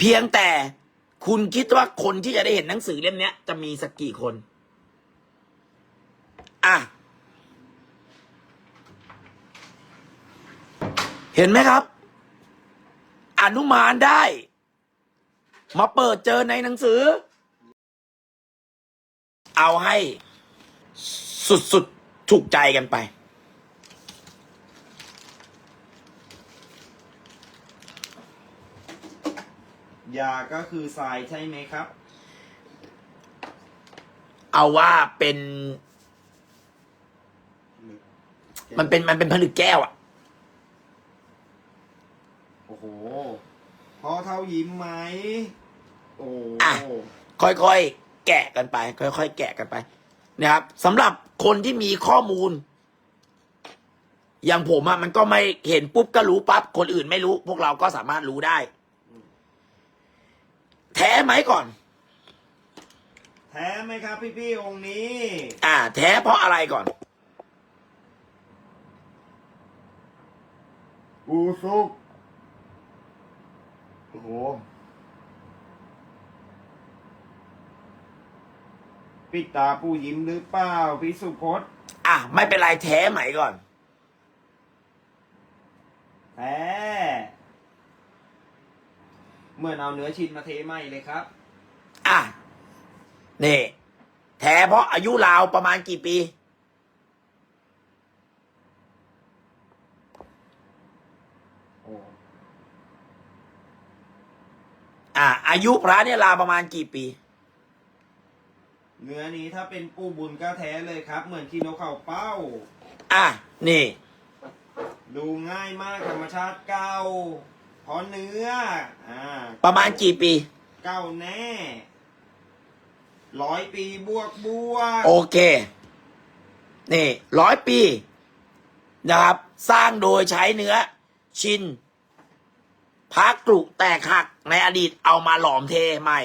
เพียงแต่คุณคิดว่าคนที่จะได้เห็นหนังสือเล่มนี้จะมีสักกี่คน อะ เห็นไหมครับ อนุมานได้ มาเปิดเจอในหนังสือ เอาให้สุดๆถูกใจกันไป ยาก็คือทรายใช่ไหมครับ เอาว่าเป็น มันเป็นมันเป็นผลึกแก้วอะโอ้โหพ่อเท่ายิ้มไหมโอ้อะค่อยๆ แกะกันไป ค่อยๆ แกะกันไป นะครับสำหรับคนที่มีข้อมูล อย่างผมอะมันก็ไม่เห็นปุ๊บก็รู้ปั๊บคนอื่นไม่รู้ พวกเราก็สามารถรู้ได้ แท้ไหมก่อน แท้ไหมครับ พี่พี่ๆองค์นี้ อ่า แท้เพราะอะไรก่อนปูซุกโอ้โหปิดตาปูยิ้มหรือเปล่าพี่สุพจน์อะ ไม่เป็นไรแท้ไหมก่อน แท้ เหมื่อนเอาเนื้อชิ้นมาเทใหม่เลยครับ อะนี่แท้เพราะอายุราวประมาณกี่ปีโอ้อะอายุพระเนี่ยราวประมาณกี่ปี เนื้อนี้ถ้าเป็นปูบุญก็แท้เลยครับ เหมือนกินนกเขาเป้า อะนี่ ดูง่ายมากธรรมชาติเก่า เพราะเนื้อ อ่าประมาณกี่ปี เก่าแน่ร้อยปีบวกบวก โอเค นี่ร้อยปี นะครับ สร้างโดยใช้เนื้อ ชินพักกรุแตกหักในอดีตเอามาหลอมเทใหม่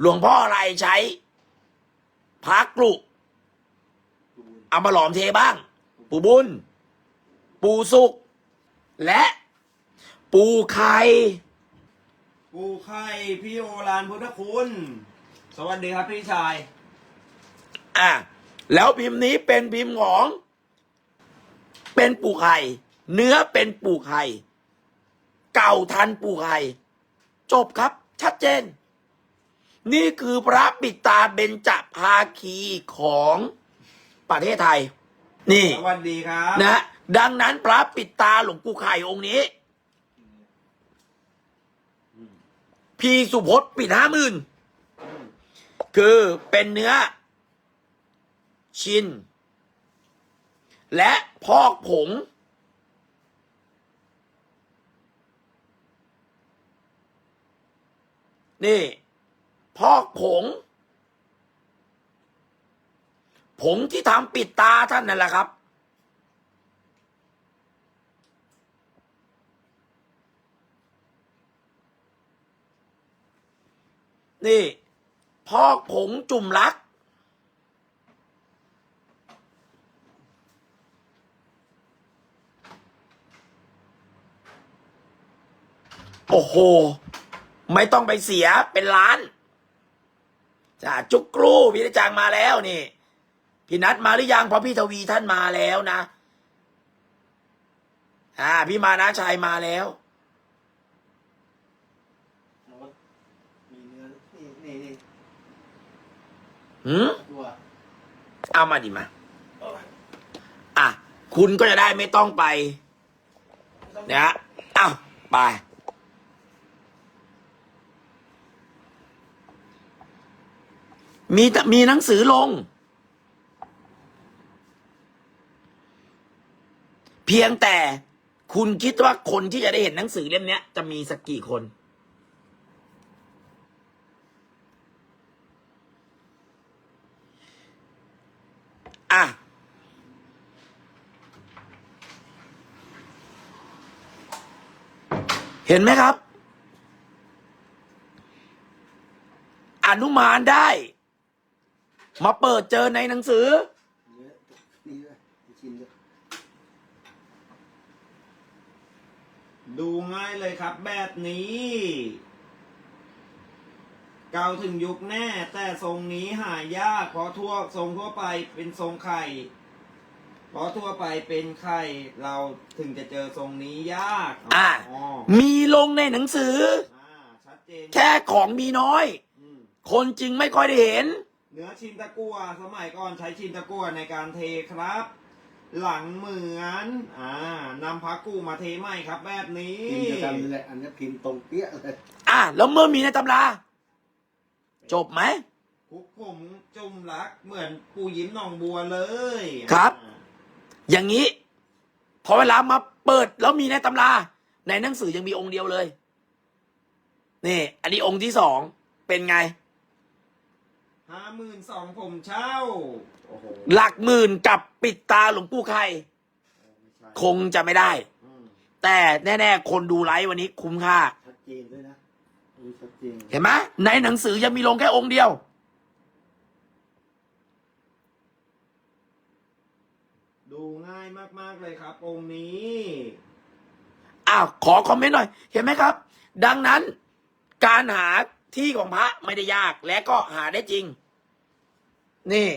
หลวงพ่ออะไรใช้พักกรุเอามาหลอมเทบ้าง ปูบุญ ปูสุก และ ปูไข่ปูไข่พี่โอรานพุทธคุณ สวัสดีครับพี่ชาย อะแล้วพิมพ์นี้เป็นพิมพ์ของ เป็นปูไข่เนื้อเป็นปูไข่เก่าทันปูไข่จบครับ ชัดเจน นี่คือพระปิดตาเบญจภาคีของประเทศไทย นี่ สวัสดีครับ นะ ดังนั้นพระปิดตาหลวงปู่ไข่องค์นี้ พีสุพจน์ปิดห้าหมื่นคือเป็นเนื้อ ชิน และพอกผง นี่ พอกผง ผงที่ทำปิดตาท่านนั่นแหละครับ นี่พอกผงจุ่มรัก โอ้โห ไม่ต้องไปเสียเป็นล้านจ้าจุกกรูพี่จางมาแล้วนี่ พี่นัดมาหรือยังเพราะพี่ทวีท่านมาแล้วนะ อ่า พี่มานะชัยมาแล้ว มีเนื้อนี่นี่นี่ หืมตัวเอามาดิมา อะ คุณก็จะได้ไม่ต้องไปนะฮะอ้าวไปมีมีหนังสือลง เพียงแต่คุณคิดว่าคนที่จะได้เห็นหนังสือเล่มเนี้ยจะมีสักกี่คน อะ เห็นไหมครับ อนุมานได้ มาเปิดเจอในหนังสือ ดูง่ายเลยครับแบบนี้ เก่าถึงยุคแน่ แต่ทรงนี้หายากเพราะทั่วทรงทั่วไปเป็นทรงไข่ เพราะทั่วไปเป็นไข่เราถึงจะเจอทรงนี้ยากอ่าอ๋อมีลงในหนังสือ อ่าชัดเจนแค่ของมีน้อย อืมคนจริงไม่ค่อยได้เห็น เนื้อชินตะกัวสมัยก่อนใช้ชินตะกัวในการเทครับ หลังเหมือนอ่านำพักกูมาเทใหม่ครับ แบบนี้พิมพ์เดียวกันเลยแหละอันนี้พิมพ์ตรงเปี้ยเลย อะแล้วเมื่อมีในตำรา จบไหม คุกผมจุ่มรักเหมือนปูยิ้มหนองบัวเลยครับ อ่า อย่างนี้ พอเวลามาเปิดแล้วมีในตำรา ในหนังสือยังมีองค์เดียวเลย นี่ อันนี้องค์ที่สองเป็นไงห้าหมื่นสองผมเช่าโอ้โหหลักหมื่นกับปิดตาหลวงปู่ไข่ไม่ใช่คงจะไม่ได้ อืมแต่แน่ๆ คนดูไลฟ์วันนี้คุ้มค่า ชัดเจนด้วยนะดูชัดเจนเห็นไหมในหนังสือยังมีลงแค่องค์เดียว ดู ง่ายมากๆเลยครับองค์นี้อ้าวขอคอมเมนต์หน่อย เห็นไหมครับ ดังนั้น การหาที่ของพระไม่ได้ยากและก็หาได้จริง นี่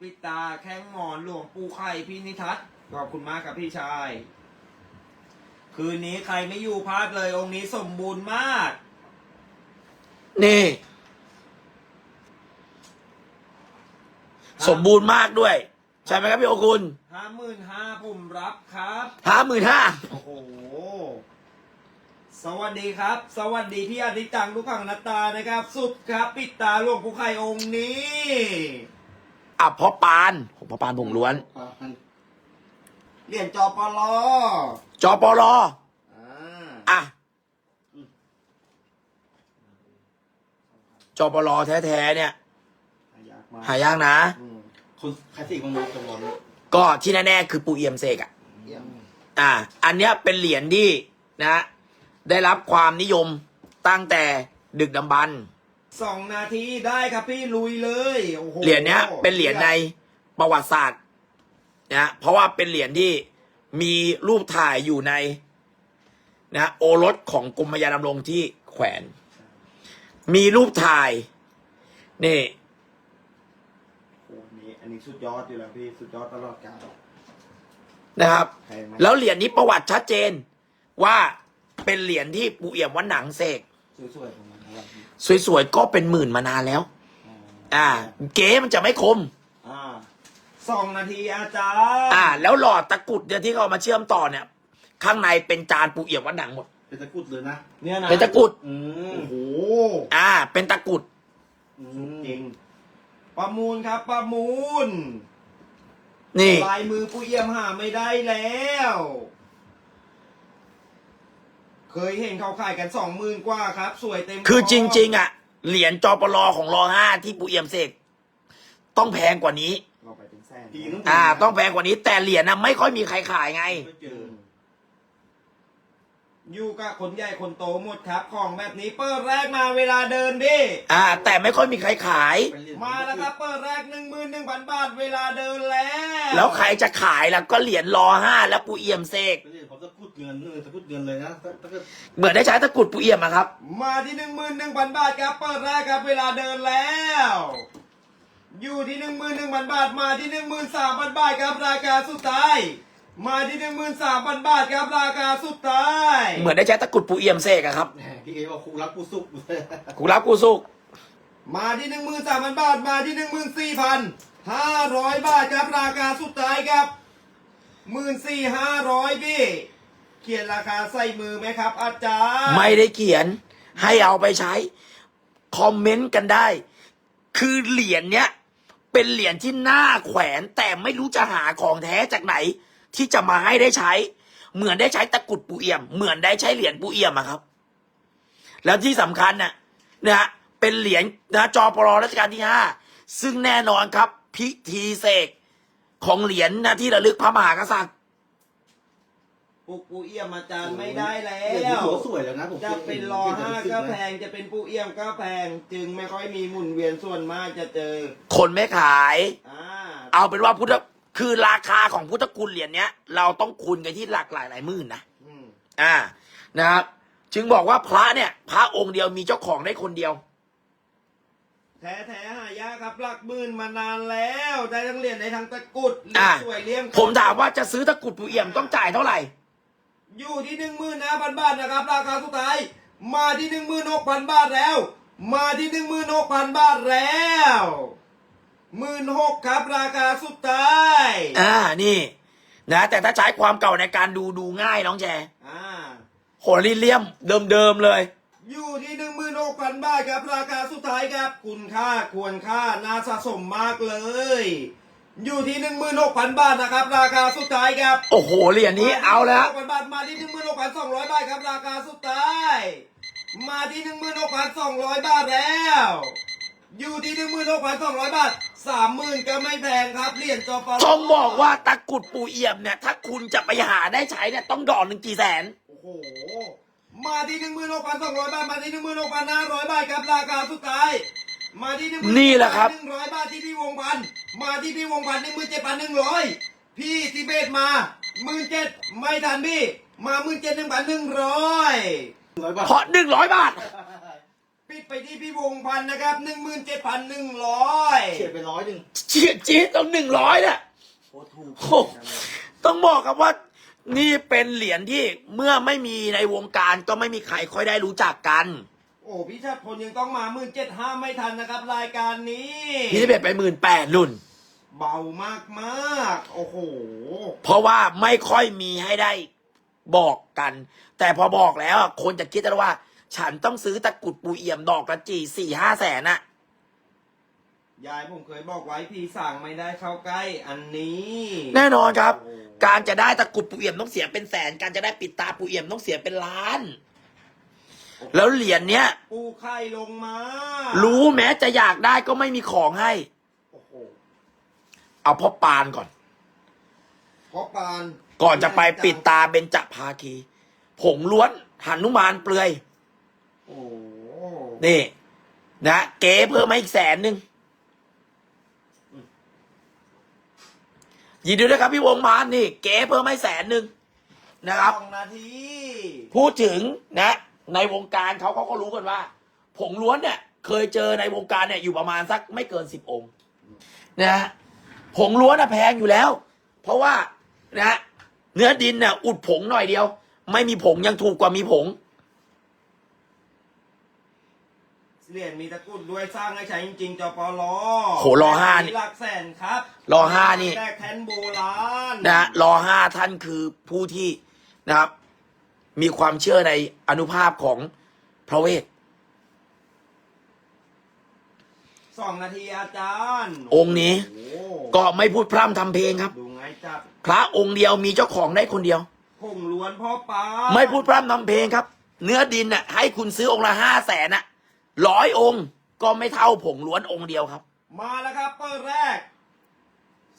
ปิดตาแข้งหมอนหลวงปู่ไข่พี่นิทัศน์ขอบคุณมากครับพี่ชาย คืนนี้ใครไม่อยู่พลาดเลยองค์นี้สมบูรณ์มาก นี่ สมบูรณ์มากด้วย ใช่ไหมครับพี่โอคุณห้าหมื่นห้าผมรับครับ ห้าหมื่นห้าโอ้โห สวัสดีครับ สวัสดีพี่อาทิตย์จังทุกขังนัตตานะครับ สุดครับ ปิดตาหลวงปู่ไข่องค์นี้ อะพ่อปานผมพ่อปานผงล้วนปานเหรียญจอปลอจอปลออ่า อะจอปลอแท้ๆเนี่ย หายากมากหายากนะ อืม คุณใครสิของรู้ตรงนี้ก็ที่แน่ๆคือปูเอี่ยมเสกอะ เยี่ยมอ่า อันเนี้ยเป็นเหรียญที่นะ ได้รับความนิยมตั้งแต่ดึกดำบรรพ์สองนาทีได้ครับพี่ลุยเลยโอ้โหเหรียญเนี้ยเป็นเหรียญในประวัติศาสตร์นะเพราะว่าเป็นเหรียญที่มีรูปถ่ายอยู่ในนะโอรสของกรมพยาดำรงที่แขวน มีรูปถ่ายนี่โอ้โห นี่อันนี้สุดยอดอยู่แล้วพี่สุดยอดตลอดกาลนะครับแพงไหมแล้วเหรียญนี้ประวัติชัดเจนว่าเป็นเหรียญที่ปู่เอี่ยมวัดหนังเสกสวยๆตรงนั้นนะครับสวยๆก็เป็นหมื่นมานานแล้ว อ่า เก๋มันจะไม่คม อ่าสองนาทีอาจารย์อ่า แล้วหลอดตะกรุดเนี่ยที่เขาเอามาเชื่อมต่อเนี่ย ข้างในเป็นจานปู่เอี่ยมวัดหนังหมด เป็นตะกรุดเลยนะเนี่ยนะเป็นตะกรุด อืมโอ้โหอ่า เป็นตะกรุดอืมจริง ประมูลครับประมูล นี่ ลายมือผู้เยี่ยมหาไม่ได้แล้ว เคยเห็นเขาขายกันสองหมื่นกว่าครับ สวยเต็มคือจริงๆๆอะ เหรียญจอปลอของรอห้าที่ปู่เอี่ยมเสกต้องแพงกว่านี้ เราไปเป็นแสนดีต้องอ่า ต้องแพงกว่านี้แต่เหรียญนะไม่ค่อยมีใครขายไง ไม่เจอ อยู่กับคนใหญ่คนโตหมดครับ ของแบบนี้เปิดแรกมาเวลาเดินดิอ่า แต่ไม่ค่อยมีใครขาย มาแล้วครับเปิดแรกหนึ่งหมื่นหนึ่งพันบาทเวลาเดินแล้วแล้วใครจะขายล่ะก็เหรียญรอห้าแล้วปู่เอี่ยมเสกเป็นเหรียญของตะกรุดเงินเออตะกรุดเงินเลยนะถ้าถ้าเกิดเหมือนได้ใช้ตะกรุดปู่เอี่ยมอะครับ มาที่หนึ่งหมื่นหนึ่งพันบาทครับเปิดแรกครับเวลาเดินแล้ว อยู่ที่หนึ่งหมื่นหนึ่งพันบาทมาที่หนึ่งหมื่นสามพันบาทครับราคาสุดท้าย มาที่หนึ่งหมื่นสามพันบาทครับราคาสุดท้ายเหมือนได้ใช้ตะกรุดปู่เอี่ยมเสกอะครับแหมพี่เอบอกครูรักกูสุกเลยกูรับกูสุกมาที่หนึ่งหมื่นสามพันบาทมาที่หนึ่งหมื่นสี่พันห้าร้อยบาทครับราคาสุดท้ายครับหมื่นสี่ห้าร้อยพี่เขียนราคาใส่มือไหมครับ อาจารย์ ไม่ได้เขียน ให้เอาไปใช้ คอมเมนต์กันได้ คือเหรียญเนี้ย เป็นเหรียญที่น่าแขวนแต่ไม่รู้จะหาของแท้จากไหน ที่จะมาให้ได้ใช้ เหมือนได้ใช้ตะกรุดปูเอี่ยม เหมือนได้ใช้เหรียญปูเอี่ยมอะครับ แล้วที่สำคัญน่ะนะฮะเป็นเหรียญนะจอปรรัชกาลที่ห้าซึ่งแน่นอนครับ พิธีเสกของเหรียญนะที่ระลึกพระมหากษัตริย์ปุกปูเอี่ยมอาจารย์ไม่ได้แล้เหรียญที่วหัวสวยแล้วนะผมจะเป็นรอห้าก็แพงจะเป็นปูเอี่ยมก็แพง จึงไม่ค่อยมีหมุนเวียนส่วนมากจะเจอคนไม่ขาย อ่า เอาเป็นว่าพุทธ คือราคาของพุทธคุณเหรียญเนี้ย เราต้องคูณกันที่หลักหลายหลายหมื่นนะอืมอ่านะครับ จึงบอกว่าพระเนี่ย พระองค์เดียวมีเจ้าของได้คนเดียว แท้แท้ๆหายากครับหลักหมื่นมานานแล้วได้ทั้งเหรียญได้ทั้งตะกรุดเหรียญอะสวยเลี่ยมผมถามว่าจะซื้อตะกรุดปู่เอี่ยมต้องจ่ายเท่าไหร่ อยู่ที่หนึ่งหมื่นห้าพันบาทนะครับ ราคาสุดท้าย มาที่หนึ่งหมื่นหกพันบาทแล้ว มาที่หนึ่งหมื่นหกพันบาทแล้ว หมื่นหกครับราคาสุดท้าย อ่านี่ นะ แต่ถ้าใช้ความเก่าในการดูดูง่ายน้องแจอ่าโหลิเลียมเดิมๆเลย อยู่ที่หนึ่งหมื่นหกพันบาทครับ ราคาสุดท้ายครับ คุณค่าควรค่าน่าสะสมมากเลย อยู่ที่หนึ่งหมื่นหกพันบาทนะครับ ราคาสุดท้ายครับโอ้โหเหรียญนี้เอาแล้วหกพันบาทมาที่หนึ่งหมื่นหกพันสองร้อยบาทครับ ราคาสุดท้าย มาที่หนึ่งหมื่นหกพันสองร้อยบาทแล้ว อยู่ที่หนึ่งหมื่นหกพันสองร้อยบาทสามหมื่นก็ไม่แพงครับเหรียญจอปลต้องบอกว่าตะกรุดปู่เอี่ยมเนี่ย ถ้าคุณจะไปหาได้ใช้เนี่ยต้องดอกหนึ่งกี่แสน โอ้โห มาที่หนึ่งหมื่นหกพันสองร้อยบาท มาที่หนึ่งหมื่นหกพันห้าร้อยบาทครับราคาสุดท้าย มาที่หนึ่งนี่แหละครับหนึ่งร้อยบาทที่พี่วงพันธุ์มาที่พี่วงพันหนึ่งหมื่นเจ็ดพันหนึ่งร้อยพี่ทิเบตมาหมื่นเจ็ดไม่ทันพี่ มาหมื่นเจ็ดหนึ่งพันหนึ่งร้อยร้อยบาทเพราะหนึ่งร้อยบาทปิด ไปที่พี่วงพันธุ์นะครับหนึ่งหมื่นเจ็ดพันหนึ่งร้อยเฉียดไปร้อยหนึ่งเฉียดจี๊ดต้องหนึ่งร้อยเนี่ยโอ้ถูกโอ้ต้องบอกครับว่า นี่เป็นเหรียญที่เมื่อไม่มีในวงการก็ไม่มีใครค่อยได้รู้จักกัน โอ้พี่ชาติพลยังต้องมาหมื่นเจ็ดห้าไม่ทันนะครับ รายการนี้พี่ที่เบ็ดไปหมื่นแปดรุ่น เบามากมากๆโอ้โห เพราะว่าไม่ค่อยมีให้ได้บอกกัน แต่พอบอกแล้วอะคนจะคิดแล้วว่า ฉันต้องซื้อตะกรุดปูเอี่ยมดอกละจีสี่ห้าแสนอะยายผมเคยบอกไว้พี่สั่งไม่ได้เข้าใกล้อันนี้ แน่นอนครับโอ้การจะได้ตะกรุดปูเอี่ยมต้องเสียเป็นแสน การจะได้ปิดตาปูเอี่ยมต้องเสียเป็นล้าน แล้วเหรียญเนี้ยปูไข่ลงมา รู้แม้จะอยากได้ก็ไม่มีของให้โอ้โหเอาพ่อปานก่อนเพราะปาน ก่อนจะไปปิดตาเบญจภาคี ผงล้วนหันุมานเปลือย โอ้โหนี่นะเก๋เพิ่มมาอีกแสนหนึ่งยินดีด้วยครับพี่วงมานนี่ เก๋เพิ่มให้แสนหนึ่งนะครับสองนาทีพูดถึงนะ ในวงการเขาเขาก็รู้กันว่าผงล้วนเนี่ย เคยเจอในวงการเนี่ยอยู่ประมาณสักไม่เกินสิบองค์นะฮะผงล้วนอะแพงอยู่แล้ว เพราะว่านะเนื้อดินเนี่ยอุดผงหน่อยเดียว ไม่มีผงยังถูกกว่ามีผง เหรียญมีตะกรุดด้วยสร้างให้ใช้จริงๆจปลโหรอห้านี่หลักแสนครับรอห้านี่ แรกแทนโบราณนะฮะรอห้าท่านคือผู้ที่นะครับ มีความเชื่อในอนุภาพของพระเวท สองนาทีอาจารย์องค์นี้ โอ้โหก็ไม่พูดพร่ำทำเพลงครับ ดูไงจับพระองค์เดียวมีเจ้าของได้คนเดียว ผงล้วนพ่อปลาไม่พูดพร่ำทำเพลงครับ เนื้อดินน่ะให้คุณซื้อองค์ละห้าแสนน่ะ ร้อยองค์ ก็ไม่เท่าผงล้วนองค์เดียวครับ มาแล้วครับเปิดแรก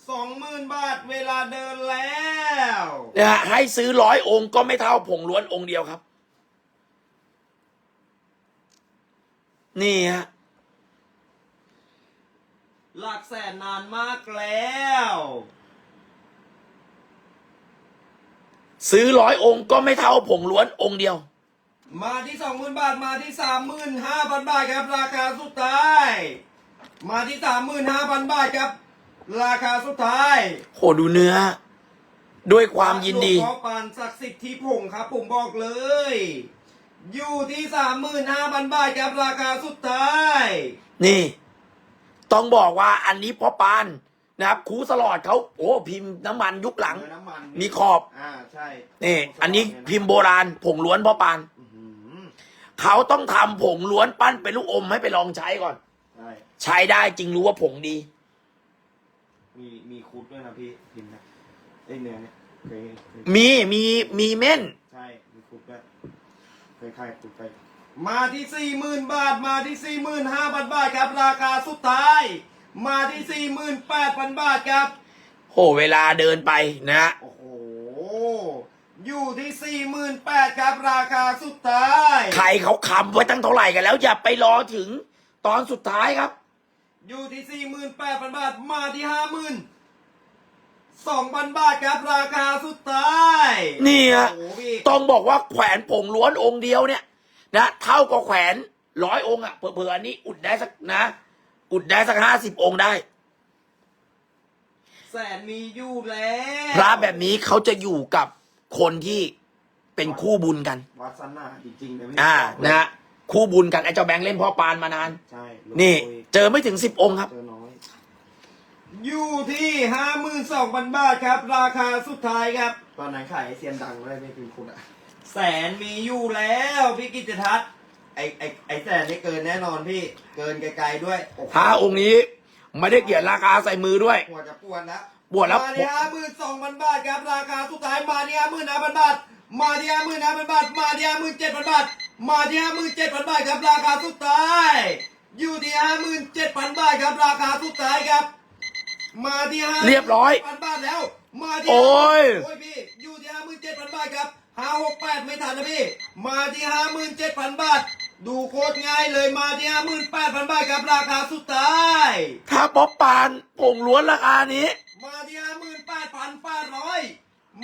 สองหมื่นบาทเวลาเดินแล้วนะฮะให้ซื้อร้อยองค์ก็ไม่เท่าผงล้วนองค์เดียวครับ นี่ฮะหลักแสนนานมากแล้ว ซื้อร้อยองค์ก็ไม่เท่าผงล้วนองค์เดียว มาที่สองหมื่นบาทมาที่สามหมื่นห้าพันบาทครับ ราคาสุดท้าย มาที่สามหมื่นห้าพันบาทครับ ราคาสุดท้ายโหดูเนื้อ ด้วยความยินดีหลวงพ่อปานศักดิ์สิทธิ์ที่ผงครับ ผมบอกเลย อยู่ที่สามหมื่นห้าพันบาทครับราคาสุดท้าย นี่ ต้องบอกว่าอันนี้พ่อปานนะครับครูสลอดเขาโอ้พิมพ์น้ำมันยุคหลังเนื้อน้ำมันมีขอบ อ่าใช่ นี่ อันนี้พิมพ์โบราณผงล้วนพ่อปานอื้อหือ เขาต้องทำผงล้วนปั้นเป็นลูกอมให้ไปลองใช้ก่อน ใช่ใช้ได้จริงรู้ว่าผงดี มีมีคุดด้วยนะพี่พิมพ์นะไอยเนื้อเนี่ยเคยเคยมีมีมีเม่น ใช่มีคุดด้วยเคยใครคุดไป มาที่สี่หมื่นบาท มาที่สี่หมื่นห้าพันบาทครับ ราคาสุดท้าย มาที่สี่หมื่นแปดพันบาทครับ โหเวลาเดินไปนะฮะโอ้โห อยู่ที่สี่หมื่นแปดครับ ราคาสุดท้ายใครเขาคำไว้ตั้งเท่าไหร่กันแล้ว อย่าไปรอถึงตอนสุดท้ายครับ อยู่ที่สี่หมื่นแปดพันบาท มาที่ห้าหมื่นสองพันบาทครับ ราคาสุดท้ายนี่ฮะโอ้โหพี่ต้องบอกว่าแขวนผงล้วนองค์เดียวเนี่ย นะเท่ากับแขวนร้อยองค์อะเผื่อๆอันนี้อุดได้สักนะ อุดได้สักห้าสิบองค์ได้ แสนมีอยู่แล้ว พระแบบนี้เขาจะอยู่กับ คนที่เป็นคู่บุญกันวัดสันนาจริงๆเลยพี่อ่านะฮะคู่บุญกันไอ้เจ้าแบงค์เล่นพ่อปานมานาน ใช่นี่ เจอไม่ถึงสิบองค์ครับ เจอน้อย อยู่ที่ห้าหมื่นสองพันบาทครับ ราคาสุดท้ายครับ ตอนนั้นขายเซียนดังเลยไม่เป็นคุณอะแสนมีอยู่แล้วพี่กิจทัศน์ไอไอไอแสนนี่เกินแน่นอนพี่ เกินไกลๆด้วยโอ้โหพระองค์นี้ ไม่ได้เกี่ยนราคาใส่มือด้วยปวดจะปวดแล้ว ปวดแล้วมาที่ห้าหมื่นสองพันบาทครับราคาสุดท้ายมาที่ห้าหมื่นห้าพันบาท มาที่ห้าหมื่นห้าพันบาท มาที่ห้าหมื่นเจ็ดพันบาท มาที่ห้าหมื่นเจ็ดพันบาทครับราคาสุดท้าย อยู่ที่ห้าหมื่นเจ็ดพันบาทครับราคาสุดท้ายครับ มาที่ห้าเรียบร้อยพันบาทแล้ว มาที่โอ้ยโอ้ยพี่อยู่ที่ห้าหมื่นเจ็ดพันบาทครับห้าหกแปดไม่ทันนะพี่ มาที่ห้าหมื่นเจ็ดพันบาท ดูโคตรง่ายเลยมาที่ห้าหมื่นแปดพันบาทครับราคาสุดท้าย ถ้าป๊อปปานผงล้วนราคานี้ มาที่ห้าหมื่นแปดพันแปดร้อย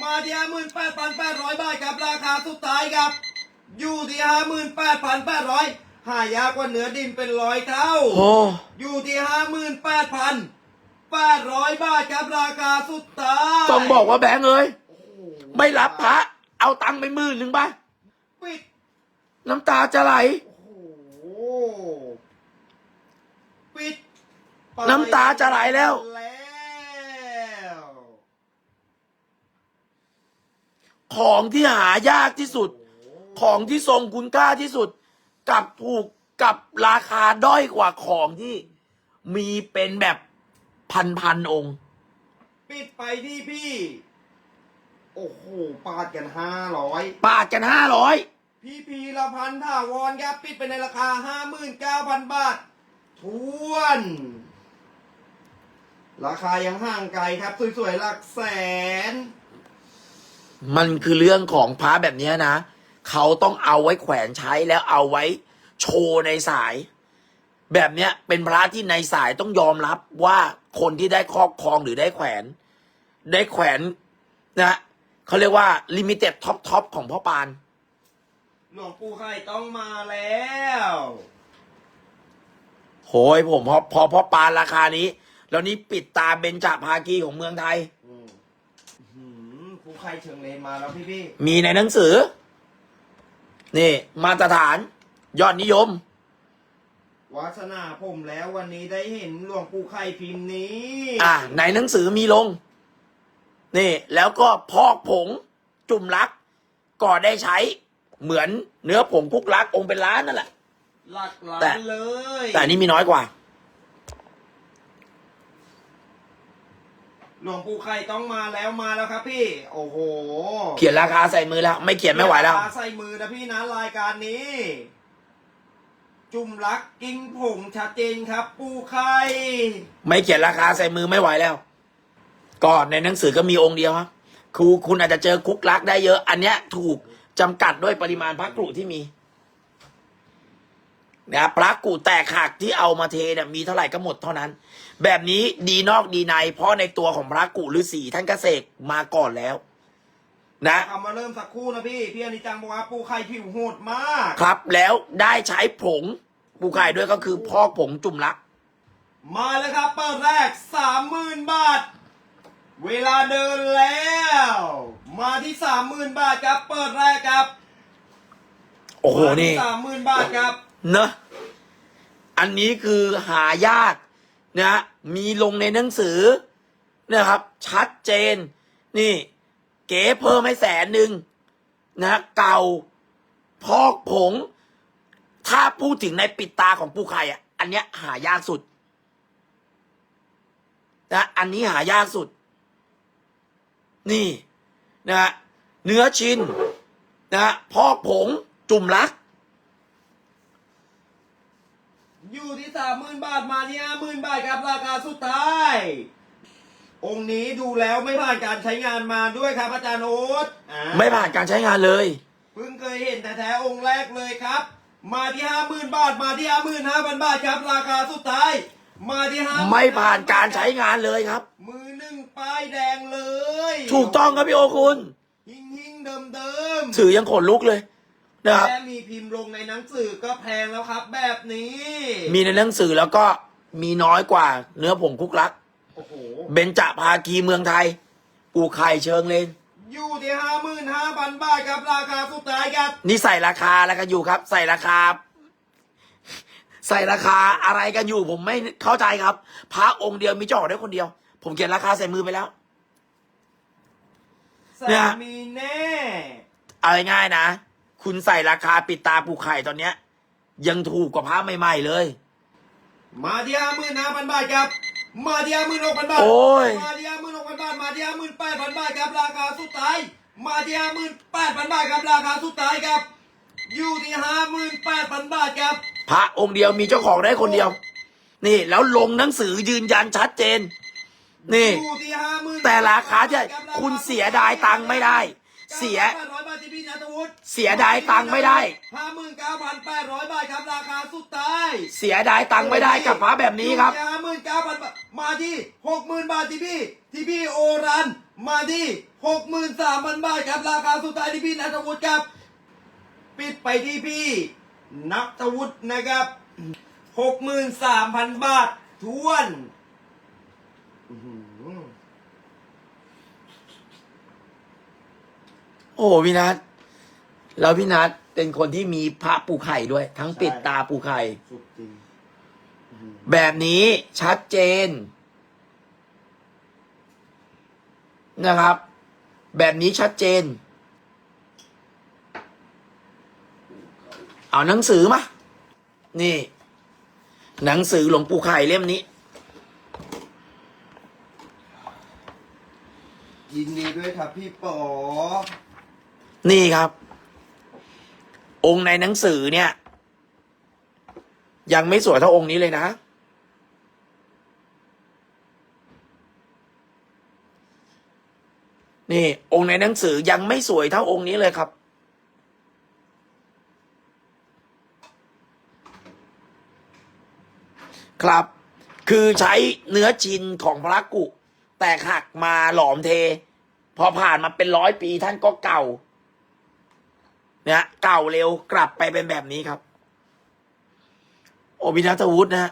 มาที่ห้าหมื่นแปดพันแปดร้อยบาทครับราคาสุดท้ายครับ อยู่ที่ห้าหมื่นแปดพันแปดร้อยหายากกว่าเนื้อดินเป็นร้อยเท่า โอ้อยู่ที่ห้าหมื่นแปดพันแปดร้อยบาทครับราคาสุดท้ายต้องบอกว่าแบงค์เอ้ยโอ้โหไม่รับพระเอาตังค์ไปหมื่นหนึ่งป่ะปิดน้ำตาจะไหล โอ้โหปิดไปน้ำตาจะไหลแล้ว แล้ว ของที่หายากที่สุด ของที่ทรงคุณค่าที่สุดกลับถูกกับราคาด้อยกว่าของที่มีเป็นแบบพันพันๆองค์ ปิดไปที่พี่ โอ้โหปาดกันห้าร้อยปาดกันห้าร้อยพี่พีละพันถาวรครับปิดไปในราคาห้าหมื่นเก้าพันบาททวน ราคายังห่างไกลครับ สวยๆหลักแสน มันคือเรื่องของพระแบบเนี้ยนะ เขาต้องเอาไว้แขวนใช้แล้วเอาไว้โชว์ในสาย แบบเนี้ยเป็นพระที่ในสายต้องยอมรับว่าคนที่ได้ครอบครองหรือได้แขวน ได้แขวนนะเขาเรียกว่าลิมิเต็ดท็อปท็อปของพ่อปานหลวงปู่ไข่ต้องมาแล้วโหยผมพอพอพ่อปานราคานี้ แล้วนี่ปิดตาเบญจภากีของเมืองไทยอืมอื้อ หือปู่ไข่เชิงเลนมาแล้วพี่พี่มีในหนังสือ นี่ มาตรฐาน ยอดนิยมๆวาสนาผมแล้ววันนี้ได้เห็นหลวงปู่ไข่พิมพ์นี้ อ่าในหนังสือมีลง นี่ แล้วก็พอกผงจุ่มลัก ก็ได้ใช้ เหมือนเนื้อผงคุกลักองค์เป็นล้านนั่นแหละ หลักล้าแต่นเลย แต่อันนี้มีน้อยกว่า หลวงปู่ไข่ต้องมาแล้วมาแล้วครับพี่ โอ้โหเขียนราคาใส่มือแล้ว ไม่เขียนไม่ไหวแล้ว ใส่มือนะพี่นะรายการนี้ จุ่มรักกิ้งผงชัดเจนครับ ปูไข่ไม่เขียนราคาใส่มือไม่ไหวแล้วก็ในหนังสือก็มีองค์เดียวครับครูคุณอาจจะเจอคุกลักได้เยอะ อันเนี้ยถูกจำกัดด้วยปริมาณพระกรุที่มี นะพระกรุแตกหักที่เอามาเทเนี่ยมีเท่าไหร่ก็หมดเท่านั้น แบบนี้ดีนอกดีใน เพราะในตัวของพระกรุฤาษีท่านกเกษกมาก่อนแล้ว นะทำมาเริ่มสักครู่นะพี่ พี่อนิจังบอกว่าปูไข่ผิวโหดมาก ครับแล้วได้ใช้ผงปูไข่ด้วยก็คือพอกผงจุ่มลัก มาแล้วครับเปิดแรกสามหมื่นบาท เวลาเดินแล้ว มาที่สามหมื่นบาทครับ เปิดแรกครับ โอ้โหนี่สามหมื่นบาทครับ เนอะอันนี้คือหายากนะมีลงในหนังสือนะครับ ชัดเจน นี่ เก๋เพิ่มให้แสนหนึ่งนะเก่าพอกผง ถ้าพูดถึงในปิดตาของปูไข่อะ อันเนี้ยหายากสุดนะอันนี้หายากสุด นี่นะเนื้อชิ้นนะพอกผงจุ่มลัก อยู่ที่สามหมื่นบาทมาที่ห้าหมื่นบาทครับราคาสุดท้าย องค์นี้ดูแล้วไม่ผ่านการใช้งานมาด้วยครับอาจารย์โอ๊ตอ่าไม่ผ่านการใช้งานเลย เพิ่งเคยเห็นแต่แท้ๆองค์แรกเลยครับ มาที่ห้าหมื่นบาทมาที่ห้าหมื่นห้าพันบาทครับ ราคาสุดท้าย มาที่ห้าไม่ผ่านการใช้งานเลยครับ มือหนึ่งนึ่งป้ายแดงเลยถูกต้องครับพี่โอคุณ หิงหิงเดิมเดิมๆสื่อยังขนลุกเลย นะครับแค่มีพิมพ์ลงในหนังสือก็แพงแล้วครับ แบบนี้ มีในหนังสือแล้วก็มีน้อยกว่าเนื้อผงคุกรัก โอ้โห เบญจภาคีเมืองไทยปูไข่เชิงเลนอยู่ที่ห้าหมื่นห้าพันบาทครับราคาสุดท้ายครับ นี่ใส่ราคาอะไรกันอยู่ครับ ใส่ราคา ใส่ราคาอะไรกันอยู่ ผมไม่เข้าใจครับพระองค์เดียวมีเจาะได้คนเดียว ผมเขียนราคาใส่มือไปแล้วแสเนี่ยนมีแน่ เอาง่ายๆนะ คุณใส่ราคาปิดตาปูไข่ตอนเนี้ย ยังถูกกว่าพระใหม่ๆเลย มาที่ห้าหมื่นห้าพันบาทครับ มาที่ห้าหมื่นหกพันบาท โอ้ย มาที่ห้าหมื่นหกพันบาท มาที่ห้าหมื่นแปดพันบาทครับราคาสุดท้าย มาที่ห้าหมื่นแปดพันบาทครับราคาสุดท้ายครับ อยู่ที่ห้าหมื่นแปดพันบาทครับ พระองค์เดียวมีเจ้าของได้คนเดียว นี่ แล้วลงหนังสือยืนยันชัดเจน นี่ อยู่ที่ห้าหมื่นแต่ราคาที่คุณเสียดายตังค์ไม่ได้ เสีย แปดร้อยบาทที่พี่นัทวุฒิเสียดายตังค์ไม่ได้ ห้าหมื่นเก้าพันแปดร้อยบาทครับราคาสุดท้ายเสียดายตังค์ไม่ได้กับพระแบบนี้ครับ ห้าหมื่นเก้าพันบาทมาที่หกหมื่นบาทที่พี่ ที่พี่โอรัน มาที่หกหมื่นสามพันบาทครับราคาสุดท้ายที่พี่นัทวุฒิครับ ปิดไปที่พี่นัทวุฒินะครับหกหมื่นสามพันบาททวนอื้อหือ โอ้โหพี่นัท แล้วพี่นัทเป็นคนที่มีพระปูไข่ด้วย ทั้งปิดตาปูไข่ สุดจริงอื้อหือแบบนี้ชัดเจน นะครับ แบบนี้ชัดเจน เอาหนังสือมา นี่ หนังสือหลวงปู่ไข่เล่มนี้ ยินดีด้วยครับพี่ป๋อนี่ครับ องค์ในหนังสือเนี่ย ยังไม่สวยเท่าองค์นี้เลยนะ นี่ องค์ในหนังสือยังไม่สวยเท่าองค์นี้เลยครับ ครับ คือใช้เนื้อจินของพระกุ แตกหักมาหลอมเท พอผ่านมาเป็นร้อยปีท่านก็เก่า เนี่ยเก่าเร็วกลับไปเป็นแบบนี้ครับ โอบินัทวุฒินะฮะ